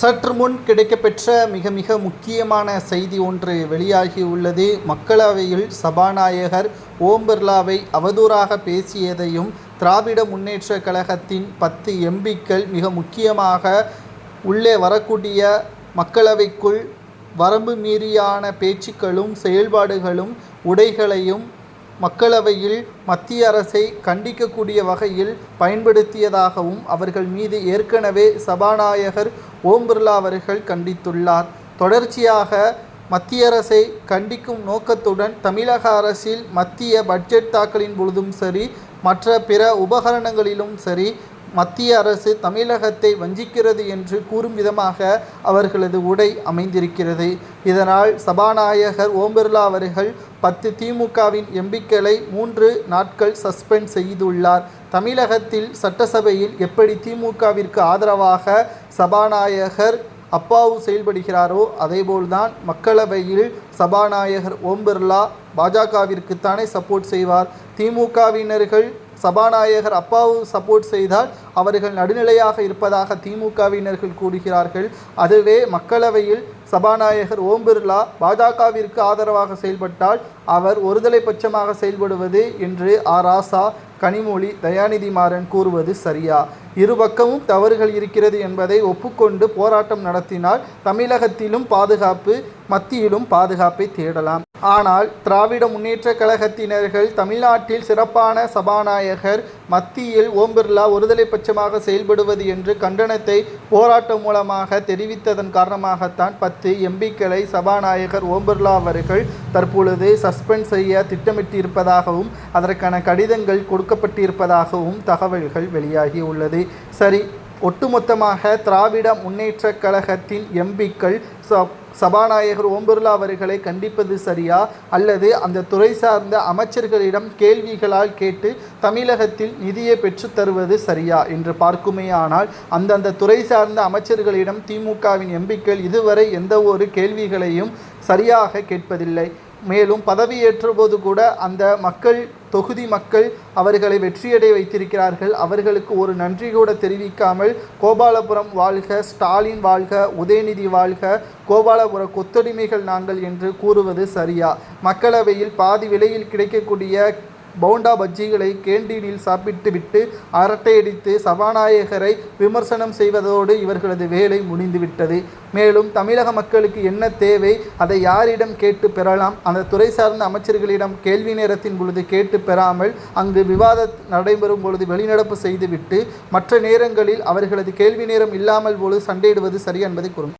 சற்று முன் கிடைக்கப்பெற்ற மிக மிக முக்கியமான செய்தி ஒன்று வெளியாகியுள்ளது. மக்களவையில் சபாநாயகர் ஓம் பிர்லாவை அவதூறாக பேசியதையும் திராவிட முன்னேற்ற கழகத்தின் பத்து எம்பிக்கள் மிக முக்கியமாக உள்ளே வரக்கூடிய மக்களவைக்குள் வரம்பு மீறியான பேச்சுக்களும் செயல்பாடுகளும் உடைகளையும் மக்களவையில் மத்திய அரசை கண்டிக்கக்கூடிய வகையில் பயன்படுத்தியதாகவும் அவர்கள் மீது ஏற்கனவே சபாநாயகர் ஓம் பிர்லா அவர்கள் கண்டித்துள்ளார். தொடர்ச்சியாக மத்திய அரசை கண்டிக்கும் நோக்கத்துடன் தமிழக அரசில் மத்திய பட்ஜெட் தாக்கலின் பொழுதும் சரி மற்ற பிற உபகரணங்களிலும் சரி மத்திய அரசு தமிழகத்தை வஞ்சிக்கிறது என்று கூறும் விதமாக அவர்களது உடை அமைந்திருக்கிறது. இதனால் சபாநாயகர் ஓம் பிர்லா அவர்கள் பத்து திமுகவின் எம்பிக்களை மூன்று நாட்கள் சஸ்பெண்ட் செய்துள்ளார். தமிழகத்தில் சட்டசபையில் எப்படி திமுகவிற்கு ஆதரவாக சபாநாயகர் அப்பாவு செயல்படுகிறாரோ அதேபோல்தான் மக்களவையில் சபாநாயகர் ஓம் பிர்லா பாஜகவிற்குத்தானே சப்போர்ட் செய்வார். திமுகவினர்கள் சபாநாயகர் அப்பாவு சப்போர்ட் செய்தால் அவர்கள் நடுநிலையாக இருப்பதாக திமுகவினர்கள் கூறுகிறார்கள். அதுவே மக்களவையில் சபாநாயகர் ஓம் பிர்லா பாஜகவிற்கு ஆதரவாக செயல்பட்டால் அவர் ஒருதலை பட்சமாக செயல்படுவது என்று ஆ. ராசா கனிமொழி தயாநிதி மாறன் கூறுவது சரியா? இருபக்கமும் தவறுகள் இருக்கிறது என்பதை ஒப்புக்கொண்டு போராட்டம் நடத்தினால் தமிழகத்திலும் பாதுகாப்பு மத்தியிலும் பாதுகாப்பை தேடலாம். ஆனால் திராவிட முன்னேற்ற கழகத்தினர்கள் தமிழ்நாட்டில் சிறப்பான சபாநாயகர் மத்தியில் ஓம் பிர்லா ஒருதலை பட்சமாக செயல்படுவது என்று கண்டனத்தை போராட்டம் மூலமாக தெரிவித்ததன் காரணமாகத்தான் பத்து எம்பிக்களை சபாநாயகர் ஓம் பிர்லா அவர்கள் தற்பொழுது சஸ்பெண்ட் செய்ய திட்டமிட்டிருப்பதாகவும் அதற்கான கடிதங்கள் கொடுக்கப்பட்டிருப்பதாகவும் தகவல்கள் வெளியாகி உள்ளது சரி ஒட்டுமொத்தமாக திராவிட முன்னேற்றக் கழகத்தின் எம்பிக்கள் சபாநாயகர் ஓம் பிர்லா அவர்களை கண்டிப்பது சரியா? அல்லது அந்த துறை சார்ந்த அமைச்சர்களிடம் கேள்விகளால் கேட்டு தமிழகத்தில் நிதியை பெற்றுத் தருவது சரியா என்று பார்க்குமேயானால் அந்தந்த துறை சார்ந்த அமைச்சர்களிடம் திமுகவின் எம்பிக்கள் இதுவரை எந்த ஒரு கேள்விகளையும் சரியாக கேட்பதில்லை. மேலும் பதவியேற்ற போது கூட அந்த மக்கள் தொகுதி மக்கள் அவர்களை வெற்றியடைய வைத்திருக்கிறார்கள். அவர்களுக்கு ஒரு நன்றி கூட தெரிவிக்காமல் கோபாலபுரம் வாழ்க ஸ்டாலின் வாழ்க உதயநிதி வாழ்க கோபாலபுர கொத்தடிமைகள் நாங்கள் என்று கூறுவது சரியா? மக்களவையில் பாதி விலையில் கிடைக்கக்கூடிய பவுண்டா பஜ்ஜிகளை கேண்டீனில் சாப்பிட்டுவிட்டு அரட்டையடித்து சபாநாயகரை விமர்சனம் செய்வதோடு இவர்களது வேலை முடிந்துவிட்டது. மேலும் தமிழக மக்களுக்கு என்ன தேவை அதை யாரிடம் கேட்டு பெறலாம்? அந்த துறை சார்ந்த அமைச்சர்களிடம் கேள்வி நேரத்தின் பொழுது கேட்டு பெறாமல் அங்கு விவாத நடைபெறும் பொழுது வெளிநடப்பு செய்துவிட்டு மற்ற நேரங்களில் அவர்களது கேள்வி நேரம் இல்லாமல் பொழுது சண்டையிடுவது சரி என்பதை கூறும்.